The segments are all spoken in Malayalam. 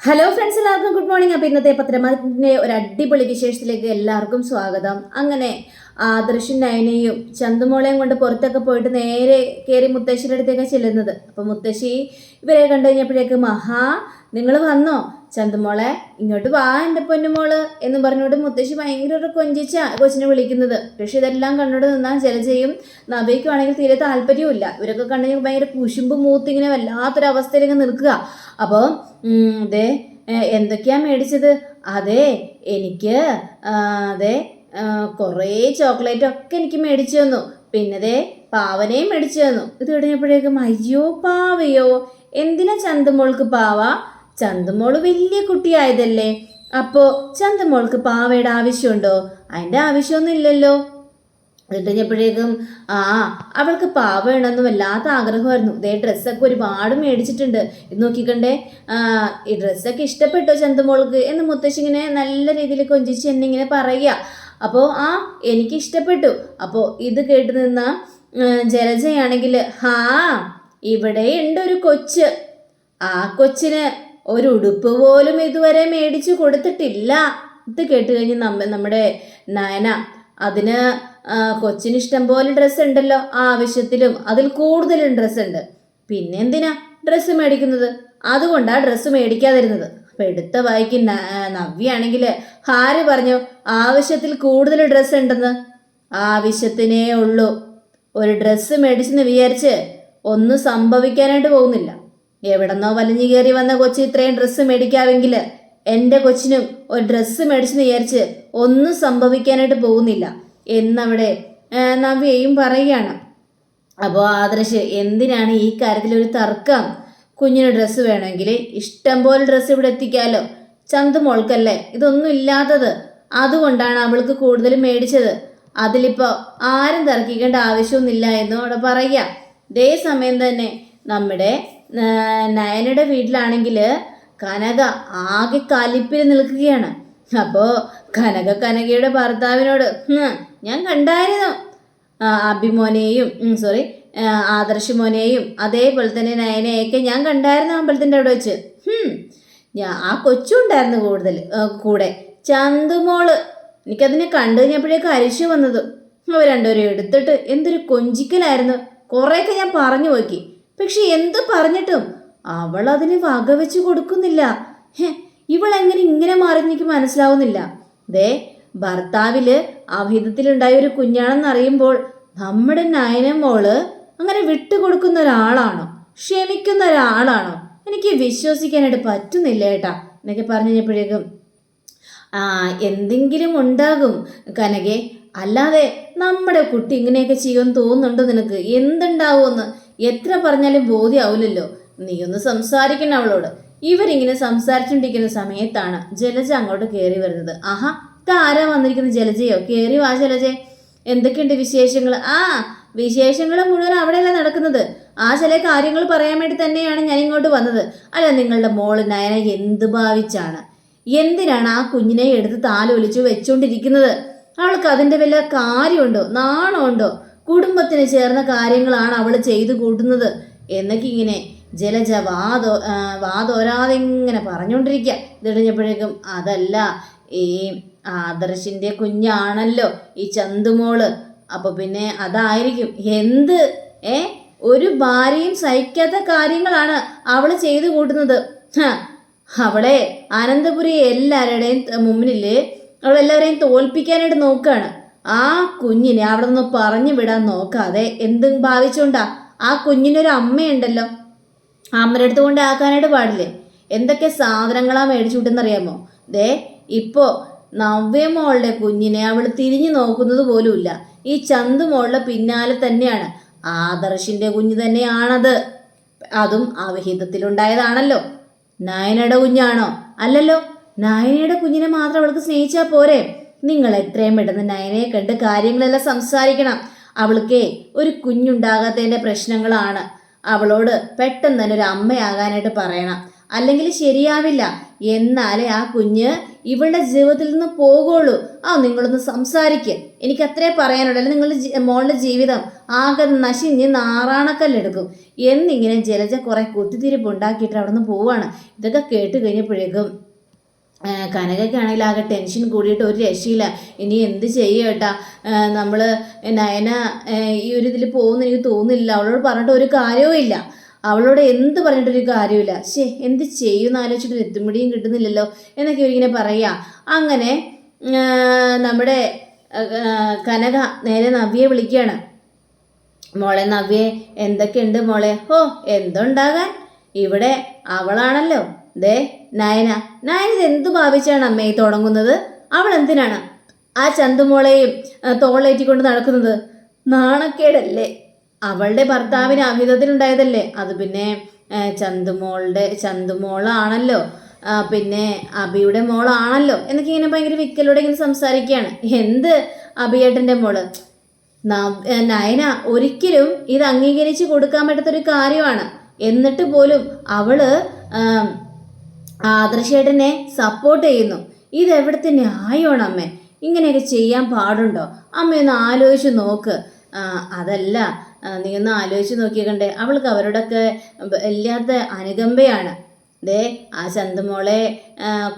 ഹലോ ഫ്രണ്ട്സ് എല്ലാവർക്കും ഗുഡ് മോർണിംഗ് അപ്പോൾ ഇന്നത്തെ പത്രമാറ്റിന്റെ ഒരു അടിപൊളി വിശേഷത്തിലേക്ക് എല്ലാവർക്കും സ്വാഗതം. അങ്ങനെ ആദർശൻ നയനയും ചന്തുമോളയും കൊണ്ട് പുറത്തൊക്കെ പോയിട്ട് നേരെ കയറി മുത്തശ്ശിയുടെ അടുത്തേക്കാണ് ചെല്ലുന്നത്. അപ്പോൾ മുത്തശ്ശി ഇവരെ കണ്ടു കഴിഞ്ഞപ്പോഴേക്ക് മഹാ നിങ്ങൾ വന്നോ? ചന്തുമോളെ ഇങ്ങോട്ട് വാ എന്റെ പൊന്നുമോൾ എന്ന് പറഞ്ഞുകൊണ്ട് മുത്തശ്ശി ഭയങ്കര ഒരു കൊഞ്ചിച്ച കൊച്ചിനെ വിളിക്കുന്നത്. പക്ഷെ ഇതെല്ലാം കണ്ണോട് നിന്നാൽ ജലജയും നബയ്ക്കും ആണെങ്കിൽ തീരെ താല്പര്യമില്ല ഇവരൊക്കെ കണ്ടെങ്കിൽ ഭയങ്കര കുശുമ്പ് മൂത്തിങ്ങനെ വല്ലാത്തൊരു അവസ്ഥയിൽ ഇങ്ങനെ നിൽക്കുക. അപ്പോൾ അതെ എന്തൊക്കെയാ മേടിച്ചത്? അതെ എനിക്ക് അതെ കുറേ ചോക്ലേറ്റ് ഒക്കെ എനിക്ക് മേടിച്ചു തന്നു. പിന്നെ ദേ പാവനെയും മേടിച്ചു തന്നു. ഇത് കഴിഞ്ഞപ്പോഴേക്കും അയ്യോ പാവയോ എന്തിനാ ചന്തമോൾക്ക് പാവ? ചന്തമോൾ വലിയ കുട്ടിയായതല്ലേ? അപ്പോ ചന്തമോൾക്ക് പാവയുടെ ആവശ്യമുണ്ടോ? അതിന്റെ ആവശ്യമൊന്നും ഇല്ലല്ലോ എന്നിട്ടപ്പോഴേക്കും ആ അവൾക്ക് പാവ വേണമെന്ന് വല്ലാത്ത ആഗ്രഹമായിരുന്നു. ഇതേ ഡ്രസ്സൊക്കെ ഒരുപാട് മേടിച്ചിട്ടുണ്ട്. ഇത് നോക്കിക്കണ്ടേ? ഈ ഡ്രസ്സൊക്കെ ഇഷ്ടപ്പെട്ടോ ചന്തമോൾക്ക്? എന്ന് മുത്തശ്ശി ഇങ്ങനെ നല്ല രീതിയിൽ കൊഞ്ചിച്ച് എന്നെ ഇങ്ങനെ പറയുക. അപ്പോൾ ആ എനിക്ക് ഇഷ്ടപ്പെട്ടു. അപ്പോൾ ഇത് കേട്ട് നിന്ന ജലജയാണെങ്കിൽ ഹാ ഇവിടെ ഉണ്ട് ഒരു കൊച്ച്. ആ കൊച്ചിന് ഒരു ഉടുപ്പ് പോലും ഇതുവരെ മേടിച്ചു കൊടുത്തിട്ടില്ല. ഇത് കേട്ട് കഴിഞ്ഞ് നമ്മ നമ്മുടെ നയന അതിന് കൊച്ചിന് ഇഷ്ടം പോലെ ഡ്രസ്സ് ഉണ്ടല്ലോ ആവശ്യത്തിലും അതിൽ കൂടുതലും ഡ്രസ്സ് ഉണ്ട്. പിന്നെ എന്തിനാ ഡ്രസ്സ് മേടിക്കുന്നത്? അതുകൊണ്ടാണ് ഡ്രസ്സ് മേടിക്കാതിരുന്നത്. അപ്പം എടുത്ത വായിക്ക് നവ്യാണെങ്കിൽ ഹാര് പറഞ്ഞു ആവശ്യത്തിൽ കൂടുതൽ ഡ്രസ്സ് ഉണ്ടെന്ന്. ആവശ്യത്തിനേ ഉള്ളൂ. ഒരു ഡ്രസ്സ് മേടിച്ചെന്ന് വിചാരിച്ച് ഒന്നും സംഭവിക്കാനായിട്ട് പോകുന്നില്ല. എവിടെന്നോ വലിഞ്ഞു കയറി വന്ന കൊച്ചി ഇത്രയും ഡ്രസ്സ് മേടിക്കാമെങ്കിൽ എന്റെ കൊച്ചിനും ഒരു ഡ്രസ്സ് മേടിച്ചെന്ന് വിചാരിച്ച് ഒന്നും സംഭവിക്കാനായിട്ട് പോകുന്നില്ല. എന്നവിടെ നവ്യയും പറയുകയാണ്. അപ്പോൾ ആദർശ് എന്തിനാണ് ഈ കാര്യത്തിൽ ഒരു തർക്കം? കുഞ്ഞിന് ഡ്രസ്സ് വേണമെങ്കിൽ ഇഷ്ടം പോലെ ഡ്രസ്സ് ഇവിടെ എത്തിക്കാലോ. ചന്തു മോൾക്കല്ലേ ഇതൊന്നും ഇല്ലാത്തത്. അതുകൊണ്ടാണ് അവൾക്ക് കൂടുതൽ മേടിച്ചത്. അതിലിപ്പോൾ ആരും തർക്കിക്കേണ്ട ആവശ്യമൊന്നുമില്ല എന്നും അവിടെ പറയുക. ഇതേ സമയം തന്നെ. നമ്മുടെ നയനയുടെ വീട്ടിലാണെങ്കിൽ കനക ആകെ കലിപ്പിൽ നിൽക്കുകയാണ്. അപ്പോൾ കനക കനകയുടെ ഭർത്താവിനോട് ഞാൻ കണ്ടായിരുന്നു. അഭിമോനെയും സോറി ആദർശ് മോനെയും അതേപോലെ തന്നെ നയനയൊക്കെ ഞാൻ കണ്ടായിരുന്നു അമ്പലത്തിന്റെ അവിടെ വെച്ച്. ഞാൻ ആ കൊച്ചും ഉണ്ടായിരുന്നു കൂടുതൽ കൂടെ. ചന്തുമോൾ എനിക്കതിനെ കണ്ടു കഴിഞ്ഞപ്പോഴേക്ക് അരിശു വന്നത്. അവർ രണ്ടുപേരും എടുത്തിട്ട് എന്തൊരു കൊഞ്ചിക്കലായിരുന്നു. കുറേയൊക്കെ ഞാൻ പറഞ്ഞു നോക്കി. പക്ഷെ എന്ത് പറഞ്ഞിട്ടും അവൾ അതിന് വകവെച്ച് കൊടുക്കുന്നില്ല. ഇവൾ എങ്ങനെ ഇങ്ങനെ മാറി എനിക്ക് മനസ്സിലാവുന്നില്ല. ദേ ഭർത്താവിൽ അഭിതത്തിലുണ്ടായ ഒരു കുഞ്ഞാണെന്ന് അറിയുമ്പോൾ നമ്മുടെ നയന മോൾ അങ്ങനെ വിട്ടുകൊടുക്കുന്ന ഒരാളാണോ? ക്ഷമിക്കുന്ന ഒരാളാണോ? എനിക്ക് വിശ്വസിക്കാനായിട്ട് പറ്റുന്നില്ല ഏട്ടാ എന്നൊക്കെ പറഞ്ഞു കഴിഞ്ഞപ്പോഴേക്കും ആ എന്തെങ്കിലും ഉണ്ടാകും കനകെ. അല്ലാതെ നമ്മുടെ കുട്ടി ഇങ്ങനെയൊക്കെ ചെയ്യുമെന്ന് തോന്നുന്നുണ്ടോ നിനക്ക്? എന്തുണ്ടാവുമെന്ന്? എത്ര പറഞ്ഞാലും ബോധ്യമാവില്ലല്ലോ നീ ഒന്ന് സംസാരിക്കണം അവളോട്. ഇവരിങ്ങനെ സംസാരിച്ചുകൊണ്ടിരിക്കുന്ന സമയത്താണ് ജലജ അങ്ങോട്ട് കയറി വരുന്നത്. ആഹാ ഇതാരാ വന്നിരിക്കുന്ന ജലജയോ? കയറി വാ ജലജെ. എന്തൊക്കെയുണ്ട് വിശേഷങ്ങൾ? ആ വിശേഷങ്ങൾ മുഴുവൻ അവിടെയല്ല നടക്കുന്നത്. ആ ചില കാര്യങ്ങൾ പറയാൻ വേണ്ടി തന്നെയാണ് ഞാൻ ഇങ്ങോട്ട് വന്നത്. അല്ല നിങ്ങളുടെ മോൾ നയന എന്ത് ഭാവിച്ചാണ്? എന്തിനാണ് ആ കുഞ്ഞിനെ എടുത്ത് താലൊലിച്ചു വെച്ചുകൊണ്ടിരിക്കുന്നത് അവൾക്ക് അതിന്റെ വല്ല കാര്യമുണ്ടോ? നാണമുണ്ടോ? കുടുംബത്തിന് ചേർന്ന കാര്യങ്ങളാണ് അവൾ ചെയ്തു കൂട്ടുന്നത്. എന്നൊക്കെ ഇങ്ങനെ ജലജ വാതോ വാതോരാതെ ഇങ്ങനെ പറഞ്ഞുകൊണ്ടിരിക്കുക ഇതിടഞ്ഞപ്പോഴേക്കും അതല്ല ഈ ആദർശിന്റെ കുഞ്ഞാണല്ലോ ഈ ചന്തുമോൾ. അപ്പൊ പിന്നെ അതായിരിക്കും. എന്ത് ഏ? ഒരു ഭാര്യയും സഹിക്കാത്ത കാര്യങ്ങളാണ് അവൾ ചെയ്തു കൂട്ടുന്നത്. അവളെ അനന്തപുരി എല്ലാവരുടെയും മുമ്പിൽ അവളെല്ലാവരെയും തോൽപ്പിക്കാനായിട്ട് നോക്കുകയാണ് ആ കുഞ്ഞിനെ അവിടെ നിന്ന് പറഞ്ഞു വിടാൻ നോക്കാതെ എന്തും ഭാവിച്ചുകൊണ്ടാ? ആ കുഞ്ഞിനൊരു അമ്മയുണ്ടല്ലോ. അമ്മയുടെ അടുത്ത് കൊണ്ട് ആക്കാനായിട്ട് പാടില്ലേ? എന്തൊക്കെ സാധനങ്ങളാ മേടിച്ചു വിട്ടെന്നറിയാമോ? ദേ ഇപ്പോ നവ്യമോളുടെ കുഞ്ഞിനെ അവൾ തിരിഞ്ഞു നോക്കുന്നത് പോലുമില്ല. ഈ ചന്തു മോളുടെ പിന്നാലെ തന്നെയാണ്. ആദർശിന്റെ കുഞ്ഞ് തന്നെയാണത്. അതും അവഹിതത്തിലുണ്ടായതാണല്ലോ. നായനയുടെ കുഞ്ഞാണോ? അല്ലല്ലോ. നായനയുടെ കുഞ്ഞിനെ മാത്രം അവൾക്ക് സ്നേഹിച്ചാൽ പോരെ? നിങ്ങൾ എത്രയും പെട്ടെന്ന് നയനയെ കണ്ട് കാര്യങ്ങളെല്ലാം സംസാരിക്കണം. അവൾക്കേ ഒരു കുഞ്ഞുണ്ടാകാത്തതിന്റെ പ്രശ്നങ്ങളാണ്. അവളോട് പെട്ടെന്ന് തന്നെ ഒരു അമ്മയാകാനായിട്ട് പറയണം. അല്ലെങ്കിൽ ശരിയാവില്ല. എന്നാലേ ആ കുഞ്ഞ് ഇവളുടെ ജീവിതത്തിൽ നിന്ന് പോകുള്ളൂ. ആ നിങ്ങളൊന്ന് സംസാരിക്ക്. എനിക്ക് അത്രേ പറയാനുള്ളൂ. അല്ലെങ്കിൽ നിങ്ങളുടെ മോളുടെ ജീവിതം ആകെ നശിഞ്ഞ് നാറാണക്കല്ലെടുക്കും. എന്നിങ്ങനെ ജലജ കുറെ കുത്തിത്തിരിപ്പ് ഉണ്ടാക്കിയിട്ട് അവിടെ നിന്ന് പോവാണ്. ഇതൊക്കെ കേട്ട് കഴിഞ്ഞപ്പോഴേക്കും കനകയ്ക്കാണെങ്കിൽ ആകെ ടെൻഷൻ കൂടിയിട്ട് ഒരു രക്ഷയില്ല. ഇനി എന്ത് ചെയ്യും ഏട്ടാ? നമ്മൾ നയന ഈ ഒരു ഇതിൽ പോകുന്ന എനിക്ക് തോന്നുന്നില്ല. അവളോട് പറഞ്ഞിട്ട് ഒരു കാര്യവും ഇല്ല. അവളോട് എന്ത് പറഞ്ഞിട്ടൊരു കാര്യമില്ല ശേ എന്ത് ചെയ്യുമെന്ന് ആലോചിച്ചിട്ട് എത്തുമ്പടിയും കിട്ടുന്നില്ലല്ലോ എന്നൊക്കെ ഇങ്ങനെ പറയാ. അങ്ങനെ നമ്മുടെ കനക നേരെ നവ്യെ വിളിക്കുകയാണ് മോളെ നവ്യെ എന്തൊക്കെയുണ്ട് മോളെ? ഓ എന്തുണ്ടാകാൻ? ഇവിടെ അവളാണല്ലോ. ദേ നയന. നയന ഇത് എന്ത് ഭാവിച്ചാണ് അമ്മയെ തുടങ്ങുന്നത്? അവൾ എന്തിനാണ്? ആ ചന്തുമോളെയും തോളേറ്റിക്കൊണ്ട് നടക്കുന്നത്? നാണക്കേടല്ലേ? അവളുടെ ഭർത്താവിന് അമിതത്തിലുണ്ടായതല്ലേ അത് പിന്നെ ചന്തുമോളുടെ ചന്തുമോളാണല്ലോ. പിന്നെ അബിയുടെ മോളാണല്ലോ. എന്നൊക്കെ ഇങ്ങനെ ഭയങ്കര വിക്കലോടെ ഇങ്ങനെ സംസാരിക്കുകയാണ്. എന്ത് അബിയേട്ടന്റെ മോൾ? നയന ഒരിക്കലും ഇത് അംഗീകരിച്ച് കൊടുക്കാൻ പറ്റാത്തൊരു കാര്യമാണ്. എന്നിട്ട് പോലും അവൾ ആദർശേട്ടനെ സപ്പോർട്ട് ചെയ്യുന്നു. ഇത് എവിടുത്തെ ന്യായമാണ് അമ്മേ? ഇങ്ങനെയൊക്കെ ചെയ്യാൻ പാടുണ്ടോ? അമ്മയൊന്ന് ആലോചിച്ച് നോക്ക്. അതല്ല. നീ ഒന്ന് ആലോചിച്ച് നോക്കിയേക്കണ്ടേ അവൾക്ക് അവരോടൊക്കെ ഇല്ലാത്ത അനുകമ്പയാണ്. ദേ ആ ചന്തമോളെ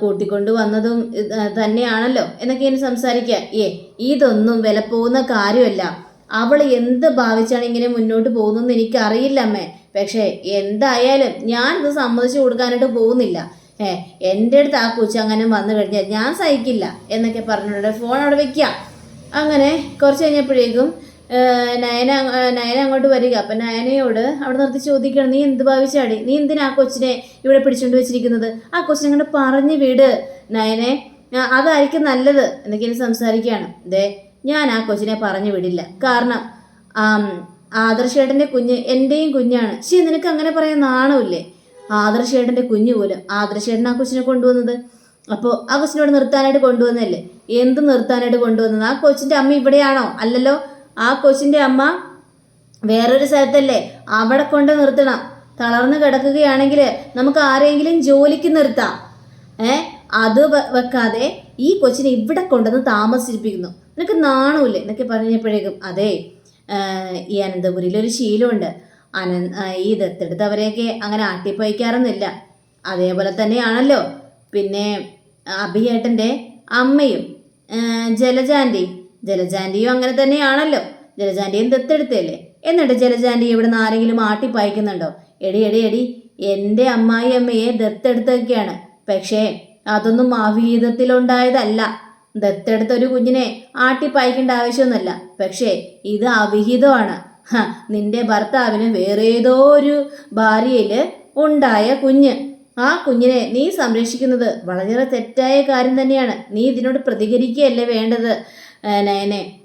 കൂട്ടിക്കൊണ്ടു വന്നതും തന്നെയാണല്ലോ എന്നൊക്കെ ഇനി സംസാരിക്കുക ഏ ഇതൊന്നും വില പോകുന്ന കാര്യമല്ല. അവൾ എന്ത് ഭാവിച്ചാണ് ഇങ്ങനെ മുന്നോട്ട് പോകുന്നതെന്ന് എനിക്കറിയില്ല അമ്മേ. പക്ഷേ എന്തായാലും ഞാനിത് സമ്മതിച്ചു കൊടുക്കാനായിട്ട് പോകുന്നില്ല. ഏ എന്റെ അടുത്ത് ആ കൊച്ചങ്ങനെ വന്നു കഴിഞ്ഞാൽ ഞാൻ സഹിക്കില്ല എന്നൊക്കെ പറഞ്ഞിട്ടുണ്ട് ഫോൺ അവിടെ വെക്കുക അങ്ങനെ കുറച്ച് കഴിഞ്ഞപ്പോഴേക്കും നയന നയന അങ്ങോട്ട് വരിക. അപ്പം നയനയോട് അവിടെ നിർത്തി ചോദിക്കണം നീ എന്ത് ഭാവിച്ചാടി? നീ എന്തിനാ ആ കൊച്ചിനെ ഇവിടെ പിടിച്ചുകൊണ്ട് വെച്ചിരിക്കുന്നത്? ആ കൊച്ചിനെ അങ്ങോട്ട് പറഞ്ഞു വിട്. നയനെ അതായിരിക്കും നല്ലത് എന്നൊക്കെ സംസാരിക്കുകയാണ്. ദേ ഞാൻ ആ കൊച്ചിനെ പറഞ്ഞു വിടില്ല. കാരണം ആദർശേട്ടന്റെ കുഞ്ഞ് എന്റെയും കുഞ്ഞാണ്. ശരി നിനക്ക് അങ്ങനെ പറയാൻ നാണമില്ലേ? ആദർശേട്ടന്റെ കുഞ്ഞു പോലും ആദർശേട്ടൻ ആ കൊച്ചിനെ കൊണ്ടുവന്നത്? അപ്പോൾ ആ കൊച്ചിനോട് നിർത്താനായിട്ട് കൊണ്ടുവന്നല്ലേ എന്ത് നിർത്താനായിട്ട് കൊണ്ടുവന്നത്? ആ കൊച്ചിന്റെ അമ്മ ഇവിടെയാണോ? അല്ലല്ലോ ആ കൊച്ചിന്റെ അമ്മ വേറൊരു സ്ഥലത്തല്ലേ? അവിടെ കൊണ്ട് നിർത്തണം. തളർന്ന് കിടക്കുകയാണെങ്കിൽ നമുക്ക് ആരെങ്കിലും ജോലിക്ക് നിർത്താം. ഏ? അത് വെക്കാതെ ഈ കൊച്ചിനെ ഇവിടെ കൊണ്ടുവന്ന് താമസിപ്പിക്കുന്നു. നിനക്ക് നാണമില്ലേ? എന്നൊക്കെ പറഞ്ഞപ്പോഴേക്കും അതെ ഈ അനന്തപുരിയിൽ ഒരു ശീലമുണ്ട്. അന ഈ ഈ ദത്തെടുത്തവരെയൊക്കെ അങ്ങനെ ആട്ടിപ്പയക്കാറൊന്നുമില്ല അതേപോലെ തന്നെയാണല്ലോ. പിന്നെ അഭിയേട്ടന്റെ അമ്മയും ആ, ജലജാന്റി. ജലജാന്റിയും അങ്ങനെ തന്നെയാണല്ലോ. ജലജാന്റിയും ദത്തെടുത്തല്ലേ എന്നിട്ട് ജലജാന്റി ഇവിടെ നിന്ന് ആരെങ്കിലും ആട്ടിപ്പായിക്കുന്നുണ്ടോ എടി എടി എടി എന്റെ അമ്മായി അമ്മയെ ദത്തെടുത്തൊക്കെയാണ് പക്ഷേ അതൊന്നും അവിഹിതത്തിലുണ്ടായതല്ല. ദത്തെടുത്ത ഒരു കുഞ്ഞിനെ ആട്ടിപ്പായിക്കേണ്ട ആവശ്യമൊന്നുമല്ല. പക്ഷേ ഇത് അവിഹിതമാണ്. നിന്റെ ഭർത്താവിന് വേറേതോ ഒരു ഭാര്യയിൽ ഉണ്ടായ കുഞ്ഞ്. ആ കുഞ്ഞിനെ നീ സംരക്ഷിക്കുന്നത് വളരെ തെറ്റായ കാര്യം തന്നെയാണ്. നീ ഇതിനോട് പ്രതികരിക്കുകയല്ലേ വേണ്ടത്? നയനെ.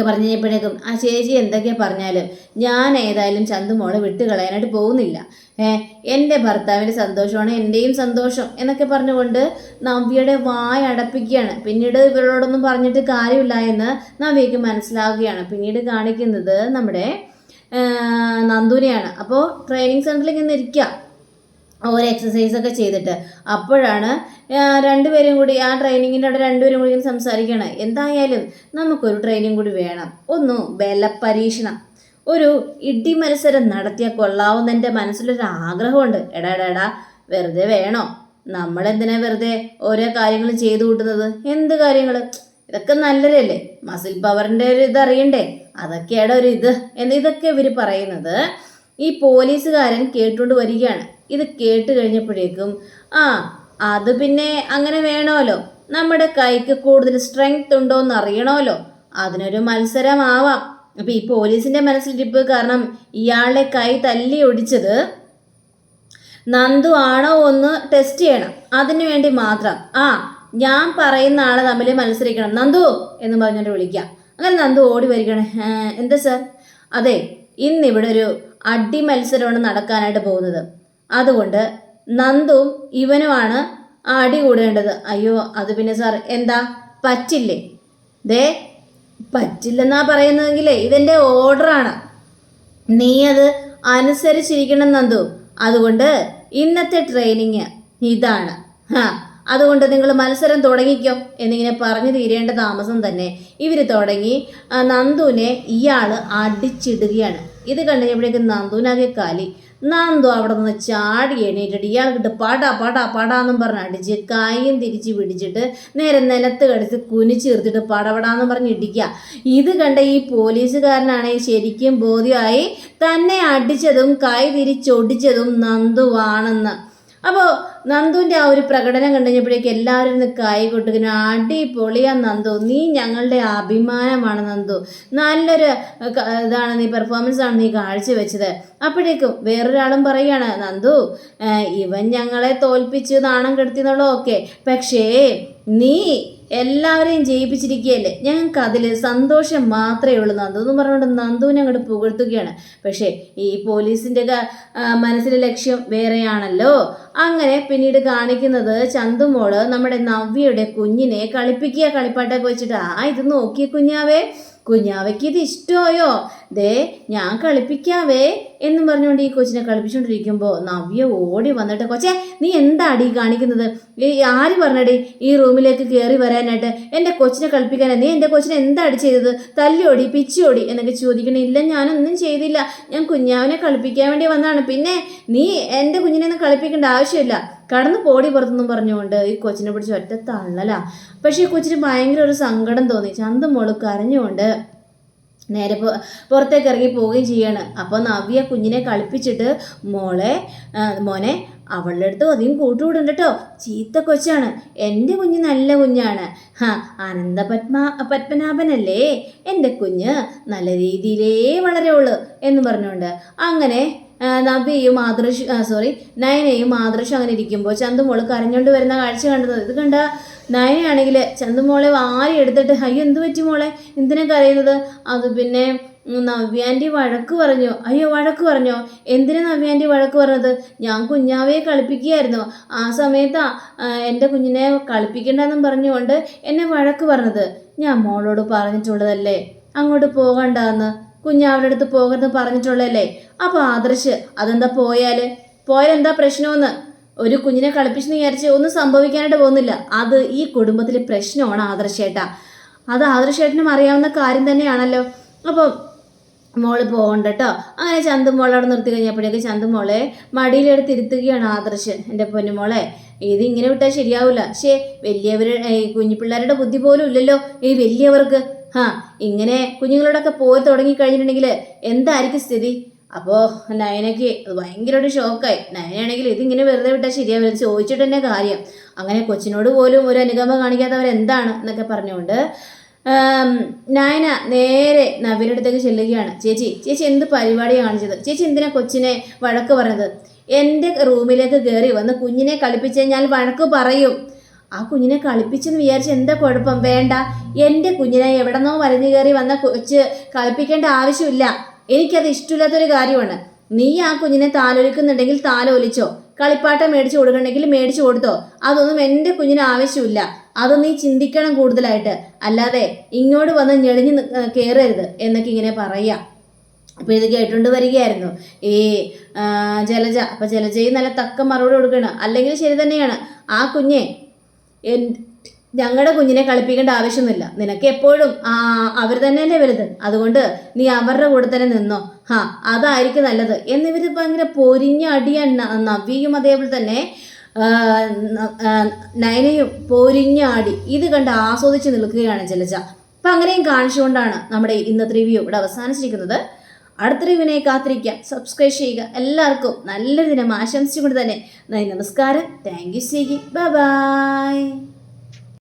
പറഞ്ഞു കഴിഞ്ഞപ്പോഴേക്കും ആ ചേച്ചി എന്തൊക്കെ പറഞ്ഞാലും ഞാൻ ഏതായാലും ചന്തു ചന്തുമോളെ വിട്ട് കളയാനായിട്ട് പോകുന്നില്ല. ഏ എന്റെ ഭർത്താവിന്റെ സന്തോഷമാണ് എന്റെയും സന്തോഷം എന്നൊക്കെ പറഞ്ഞുകൊണ്ട് നവ്യയുടെ വായ അടപ്പിക്കുകയാണ്. പിന്നീട് ഇവരോടൊന്നും പറഞ്ഞിട്ട് കാര്യമില്ല എന്ന് നവ്യയ്ക്ക് മനസ്സിലാവുകയാണ്. പിന്നീട് കാണിക്കുന്നത് നമ്മുടെ നന്ദുനെയാണ്. അപ്പോൾ ട്രെയിനിങ് സെന്ററിൽ ഇങ്ങനെ ഇരിക്കുക ഓരോ എക്സസൈസ് ഒക്കെ ചെയ്തിട്ട്. അപ്പോഴാണ് രണ്ടുപേരും കൂടി ആ ട്രെയിനിങ്ങിന്റെ അവിടെ രണ്ടുപേരും കൂടി സംസാരിക്കണം. എന്തായാലും നമുക്കൊരു ട്രെയിനിങ് കൂടി വേണം. ഒന്ന് ബലപരീക്ഷണം. ഒരു ഇടി മത്സരം നടത്തിയാൽ കൊള്ളാവുന്ന എന്റെ മനസ്സിലൊരു ആഗ്രഹമുണ്ട്. എടാ എടാ എടാ വെറുതെ വേണോ? നമ്മളെന്തിനാ വെറുതെ ഓരോ കാര്യങ്ങൾ ചെയ്തു കൂട്ടുന്നത്? എന്ത് കാര്യങ്ങൾ ഇതൊക്കെ നല്ലതല്ലേ? മസിൽ പവറിന്റെ ഒരു ഇത് അറിയണ്ടേ അതൊക്കെയാണ് ഒരു ഇത് എന്ന് ഇതൊക്കെ ഇവർ പറയുന്നത് ഈ പോലീസുകാരൻ കേട്ടുകൊണ്ട് വരികയാണ്. ഇത് കേട്ട് കഴിഞ്ഞപ്പോഴേക്കും ആ അത് പിന്നെ അങ്ങനെ വേണമല്ലോ നമ്മുടെ കൈക്ക് കൂടുതൽ സ്ട്രെങ്ത് ഉണ്ടോ എന്ന് അറിയണമല്ലോ അതിനൊരു മത്സരമാവാം. അപ്പം ഈ പോലീസിന്റെ മനസ്സിലിരിപ്പ് കാരണം ഇയാളുടെ കൈ തല്ലി ഒടിച്ചത് നന്ദു ആണോ ഒന്ന് ടെസ്റ്റ് ചെയ്യണം. അതിനു വേണ്ടി മാത്രം. ആ ഞാൻ പറയുന്ന ആളെ തമ്മിൽ മത്സരിക്കണം. നന്ദു എന്ന് പറഞ്ഞിട്ട് വിളിക്കാം. അങ്ങനെ നന്ദു ഓടി വരികയാണ്. എന്താ സാർ? അതെ ഇന്നിവിടെ ഒരു അടി മത്സരമാണ് നടക്കാനായിട്ട് പോകുന്നത്. അതുകൊണ്ട് നന്ദും ഇവനുമാണ് അടി കൂടേണ്ടത്. അയ്യോ അത് പിന്നെ സാർ എന്താ? പറ്റില്ലേ? ദേ പറ്റില്ലെന്നാ പറയുന്നതെങ്കിലേ ഇതെന്റെ ഓർഡറാണ് നീ അത് അനുസരിച്ചിരിക്കണം നന്ദു. അതുകൊണ്ട് ഇന്നത്തെ ട്രെയിനിങ് ഇതാണ്. ഹാ അതുകൊണ്ട് നിങ്ങൾ മത്സരം തുടങ്ങിക്കോ എന്നിങ്ങനെ പറഞ്ഞു തീരേണ്ട താമസം തന്നെ. ഇവർ തുടങ്ങി നന്ദുവിനെ ഇയാൾ അടിച്ചിടുകയാണ്. ഇത് കണ്ടുകഴിഞ്ഞപ്പോഴേക്കും നന്ദുവിനാകെ കാലി. നന്ദു അവിടെ നിന്ന് ചാടി എണീറ്റിട്ട് ഇയാൾക്കിട്ട് പാടാ പാടാ പാടാന്നും പറഞ്ഞ് അടിച്ച് കൈയും തിരിച്ച് പിടിച്ചിട്ട് നേരെ നിലത്ത് കടിച്ച് കുനിച്ചീർത്തിട്ട് പടപടാന്നും പറഞ്ഞ് ഇടിക്കുക. ഇത് കണ്ട ഈ പോലീസുകാരനാണെങ്കിൽ ശരിക്കും ബോധ്യമായി തന്നെ അടിച്ചതും കൈ തിരിച്ചൊടിച്ചതും നന്ദുവാണെന്ന്. അപ്പോൾ നന്ദുവിന്റെ ആ ഒരു പ്രകടനം കണ്ടുകഴിഞ്ഞപ്പോഴേക്ക് എല്ലാവരും ഇന്ന് കൈ കൊട്ടുകയും അടിപൊളിയാ നന്ദു. നീ ഞങ്ങളുടെ അഭിമാനമാണ് നന്ദു. നല്ലൊരു ഇതാണ് നീ പെർഫോമൻസ് ആണ് നീ കാഴ്ചവെച്ചത്. അപ്പോഴേക്കും വേറൊരാളും പറയുകയാണ് നന്ദു ഇവൻ ഞങ്ങളെ തോൽപ്പിച്ച് നാണം കെടുത്തിന്നുള്ളൂ ഓക്കെ പക്ഷേ നീ എല്ലാവരെയും ജയിപ്പിച്ചിരിക്കുകയല്ലേ? ഞങ്ങൾക്ക് അതിൽ സന്തോഷം മാത്രമേ ഉള്ളൂ നന്ദു എന്ന് പറഞ്ഞുകൊണ്ട് നന്ദുവിനെ അങ്ങോട്ട് പുകഴ്ത്തുകയാണ്. പക്ഷേ ഈ പോലീസിന്റെ മനസ്സിലെ ലക്ഷ്യം വേറെയാണല്ലോ. അങ്ങനെ പിന്നീട് കാണിക്കുന്നത് ചന്തുമോൾ നമ്മുടെ നവ്യയുടെ കുഞ്ഞിനെ കളിപ്പിക്കുക കളിപ്പാട്ടൊക്കെ വെച്ചിട്ട്. ആ ഇത് നോക്കിയ കുഞ്ഞാവേ. കുഞ്ഞാവയ്ക്ക് ഇത് ഇഷ്ടമായോ? ദേ ഞാൻ കളിപ്പിക്കാവേ എന്നും പറഞ്ഞുകൊണ്ട് ഈ കൊച്ചിനെ കളിപ്പിച്ചുകൊണ്ടിരിക്കുമ്പോൾ നവ്യ ഓടി വന്നിട്ട് കൊച്ചേ നീ എന്താടി കാണിക്കുന്നത്? ഈ ആര് പറഞ്ഞടി ഈ റൂമിലേക്ക് കയറി വരാനായിട്ട്? എന്റെ കൊച്ചിനെ കളിപ്പിക്കാനാ? നീ എന്റെ കൊച്ചിനെ എന്താടി ചെയ്തത്? തല്ലിയോടി പിച്ചിയോടി എന്നൊക്കെ ചോദിക്കണേ. ഇല്ല ഞാനൊന്നും ചെയ്തില്ല. ഞാൻ കുഞ്ഞാവിനെ കളിപ്പിക്കാൻ വേണ്ടി വന്നതാണ്. പിന്നെ നീ എന്റെ കുഞ്ഞിനെ ഒന്നും കളിപ്പിക്കേണ്ട ആവശ്യമില്ല. കടന്ന് പോടി പുറത്തെന്നും പറഞ്ഞുകൊണ്ട് ഈ കൊച്ചിനെ പിടിച്ച് ഒറ്റ തള്ളലാ പക്ഷേ ഈ കൊച്ചിന് ഭയങ്കര ഒരു സങ്കടം തോന്നി. ചന്ത മോൾ കരഞ്ഞുകൊണ്ട് നേരെ പുറത്തേക്ക് ഇറങ്ങി പോവുകയും ചെയ്യാണ്. അപ്പോൾ നവ്യ കുഞ്ഞിനെ കളിപ്പിച്ചിട്ട് മോളെ മോനെ അവളുടെ അടുത്ത് അധികം കൂട്ടുകൂടുണ്ട് കേട്ടോ. ചീത്ത കൊച്ചാണ്. എന്റെ കുഞ്ഞ് നല്ല കുഞ്ഞാണ്. ഹാ ആനന്ദ പത്മ പത്മനാഭനല്ലേ? എന്റെ കുഞ്ഞ് നല്ല രീതിയിലേ വളരുള്ളൂ എന്ന് പറഞ്ഞുകൊണ്ട് അങ്ങനെ നവ്യയും ആദർശ് സോറി നയനയും ആദർശും അങ്ങനെ ഇരിക്കുമ്പോൾ ചന്തുമോൾ കരഞ്ഞുകൊണ്ട് വരുന്ന കാഴ്ച കണ്ടത്. ഇത് കണ്ട നയനയാണെങ്കിൽ ചന്തുമോളെ വാരി എടുത്തിട്ട് അയ്യോ എന്ത് പറ്റി മോളെ? എന്തിനാ കരയുന്നത്? അത് പിന്നെ നവ്യാന്റെ വഴക്ക് പറഞ്ഞു. അയ്യോ വഴക്ക് പറഞ്ഞോ? എന്തിനാ നവ്യാന്റെ വഴക്ക് പറഞ്ഞത്? ഞാൻ കുഞ്ഞാവയെ കളിപ്പിക്കുകയായിരുന്നു. ആ സമയത്താ എന്റെ കുഞ്ഞിനെ കളിപ്പിക്കണ്ടെന്നും പറഞ്ഞുകൊണ്ട് എന്നെ വഴക്ക് പറഞ്ഞത്. ഞാൻ മോളോട് പറഞ്ഞിട്ടുള്ളതല്ലേ? അങ്ങോട്ട് പോകണ്ടെന്ന്. കുഞ്ഞാവിടെ അടുത്ത് പോകരുത് പറഞ്ഞിട്ടുള്ളല്ലേ അപ്പോൾ ആദർശ് അതെന്താ പോയാൽ? പോയാൽ എന്താ പ്രശ്നമെന്ന്? ഒരു കുഞ്ഞിനെ കളിപ്പിച്ചെന്ന് വിചാരിച്ച് ഒന്നും സംഭവിക്കാനായിട്ട് പോകുന്നില്ല. അത് ഈ കുടുംബത്തിലെ പ്രശ്നമാണ് ആദർശേട്ടാ. അത് ആദർശേട്ടനും അറിയാവുന്ന കാര്യം തന്നെയാണല്ലോ. അപ്പൊ മോൾ പോകണ്ട കേട്ടോ അങ്ങനെ ചന്തുമോളെ അവിടെ നിർത്തി കഴിഞ്ഞപ്പോഴേക്ക് ചന്തുമോളെ മടിയിലെടുത്ത് ഇരുത്തുകയാണ് ആദർശ് എന്റെ പൊന്നുമോളെ ഇത് ഇങ്ങനെ വിട്ടാൽ ശരിയാവില്ല ശേ വലിയവരുടെ ഈ കുഞ്ഞു പിള്ളേരുടെ ബുദ്ധി പോലും ഇല്ലല്ലോ. ഈ വലിയവർക്ക്. ഹാ ഇങ്ങനെ കുഞ്ഞുങ്ങളോടൊക്കെ പോയി തുടങ്ങി കഴിഞ്ഞിട്ടുണ്ടെങ്കിൽ എന്തായിരിക്കും സ്ഥിതി? അപ്പോൾ നയനയ്ക്ക് ഭയങ്കര ഒരു ഷോക്കായി. നയനാണെങ്കിൽ ഇതിങ്ങനെ വെറുതെ വിട്ടാൽ ശരിയാവില്ല ചോദിച്ചിട്ട് തന്നെ കാര്യം. അങ്ങനെ കൊച്ചിനോട് പോലും ഒരു അനുകമ്പ കാണിക്കാത്തവരെന്താണ് എന്നൊക്കെ പറഞ്ഞുകൊണ്ട് നയന നേരെ നവീന്റെ അടുത്തേക്ക് ചെല്ലുകയാണ്. ചേച്ചി ചേച്ചി എന്ത് പരിപാടി കാണിച്ചത്? ചേച്ചി എന്തിനാ കൊച്ചിനെ വഴക്ക് പറഞ്ഞത്? എന്റെ റൂമിലേക്ക് കയറി വന്ന് കുഞ്ഞിനെ കളിപ്പിച്ച് ഞാൻ വഴക്ക് പറയും. ആ കുഞ്ഞിനെ കളിപ്പിച്ചെന്ന് വിചാരിച്ച് എന്താ കുഴപ്പം? വേണ്ട. എന്റെ കുഞ്ഞിനെ എവിടെന്നോ വലഞ്ഞു കയറി വന്ന കൊച്ച് കളിപ്പിക്കേണ്ട ആവശ്യമില്ല. എനിക്കത് ഇഷ്ടമില്ലാത്തൊരു കാര്യമാണ്. നീ ആ കുഞ്ഞിനെ താലോലിക്കുന്നുണ്ടെങ്കിൽ താലോലിച്ചോ. കളിപ്പാട്ടം മേടിച്ചു കൊടുക്കണമെങ്കിൽ മേടിച്ചു കൊടുത്തോ. അതൊന്നും എന്റെ കുഞ്ഞിന് ആവശ്യമില്ല. അത് നീ ചിന്തിക്കണം കൂടുതലായിട്ട്. അല്ലാതെ ഇങ്ങോട്ട് വന്ന് ഞെളിഞ്ഞ് കയറരുത് എന്നൊക്കെ ഇങ്ങനെ പറയാം അപ്പോൾ ഇത് കേട്ടുകൊണ്ട് വരികയായിരുന്നു. ഈ ജലജ. അപ്പോൾ ജലജയും നല്ല തക്ക മറുപടി കൊടുക്കണം. അല്ലെങ്കിൽ ശരി തന്നെയാണ്. ആ കുഞ്ഞെ ഞങ്ങളുടെ കുഞ്ഞിനെ കളിപ്പിക്കേണ്ട ആവശ്യമൊന്നുമില്ല. നിനക്ക് എപ്പോഴും അവർ തന്നെയല്ലേ വലുത്. അതുകൊണ്ട് നീ അവരുടെ കൂടെ തന്നെ നിന്നോ. ഹാ അതായിരിക്കും നല്ലത്. എന്നിവർ ഭയങ്കര പൊരിഞ്ഞ അടിയാണ് നവ്യയും അതേപോലെ തന്നെ നയനയും പൊരിഞ്ഞ അടി. ഇത് കണ്ട് ആസ്വദിച്ച് നിൽക്കുകയാണ് ജലജ. അപ്പം അങ്ങനെയും കാണിച്ചുകൊണ്ടാണ് നമ്മുടെ ഇന്നത്തെ റിവ്യൂ ഇവിടെ അവസാനിച്ചിരിക്കുന്നത്. അടുത്ത വിനയെ കാത്തിരിക്കുക സബ്സ്ക്രൈബ് ചെയ്യുക. എല്ലാവർക്കും നല്ല ദിനം ആശംസിച്ചുകൊണ്ട് തന്നെ നന്ദി നമസ്കാരം. താങ്ക് യു സീഗി ബൈ ബൈ